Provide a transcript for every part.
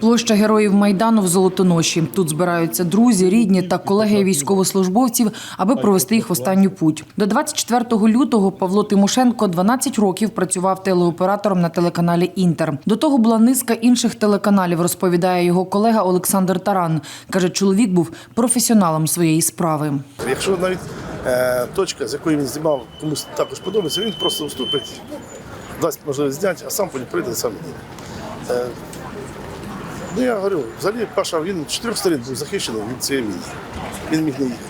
Площа героїв майдану в Золотоноші. Тут збираються друзі, рідні та колеги військовослужбовців, аби провести їх в останню путь. До 24 лютого Павло Тимошенко 12 років працював телеоператором на телеканалі Інтер. До того була низка інших телеканалів, розповідає його колега Олександр Таран. каже, чоловік був професіоналом своєї справи. Якщо навіть е, точка, з якої він знімав, комусь також подобається, він просто уступить, дасть можливість зняти, а сам потім прийде сам. Ну я говорю, взагалі Паша він чотирьох сторін був захищений від цієї війни. Він міг не їхати.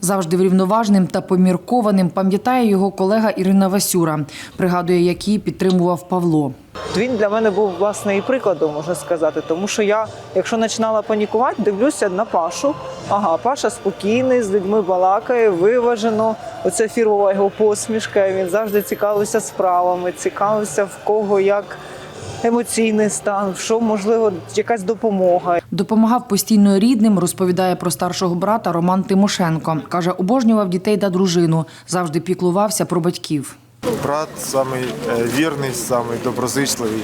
Завжди врівноважним та поміркованим пам'ятає його колега Ірина Васюра. Пригадує, як її підтримував Павло. Він для мене був власне і прикладом, можна сказати, тому що я, якщо починала панікувати, дивлюся на Пашу. Ага, Паша спокійний, з людьми балакає, виважено. Оце фірмова його посмішка. Він завжди цікавився справами, цікавився в кого як емоційний стан, що можливо якась допомога. Допомагав постійно рідним, розповідає про старшого брата Роман Тимошенко. Каже, обожнював дітей та дружину, завжди піклувався про батьків. Брат самий е, вірний, самий доброзичливий.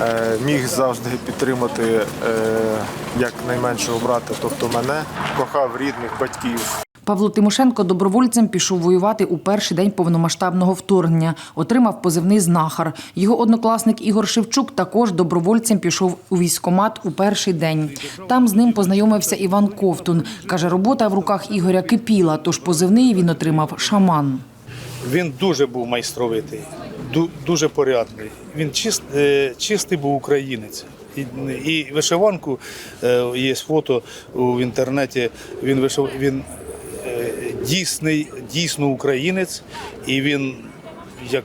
Е, Міг завжди підтримати е, як найменшого брата, тобто мене, кохав рідних батьків. Павло Тимошенко добровольцем пішов воювати у перший день повномасштабного вторгнення. Отримав позивний знахар. Його однокласник Ігор Шевчук також добровольцем пішов у військкомат у перший день. Там з ним познайомився Іван Ковтун. Каже, робота в руках Ігоря кипіла, тож позивний він отримав шаман. Він дуже був майстровитий, дуже порядний. Він чист, е, чистий був українець. І, вишиванку е, є фото в інтернеті. Він вишив, він дійсний, дійсно українець, і він як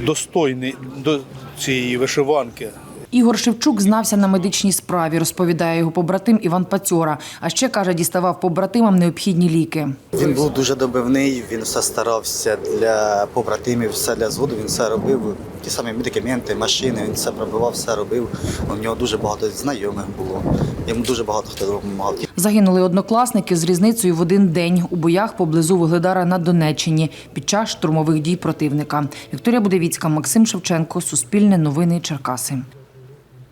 достойний до цієї вишиванки. Ігор Шевчук знався на медичній справі, розповідає його побратим Іван Пацьора. А ще каже, діставав побратимам необхідні ліки. Він був дуже добивний, він все старався для побратимів, все для зводу, він все робив. Ті самі медикаменти, машини, він все пробивав, все робив. У нього дуже багато знайомих було. Йому дуже багато хто допомагав. Загинули однокласники з різницею в один день у боях поблизу Вугледара на Донеччині під час штурмових дій противника. Вікторія Будевіцька, Максим Шевченко, Суспільне новини Черкаси.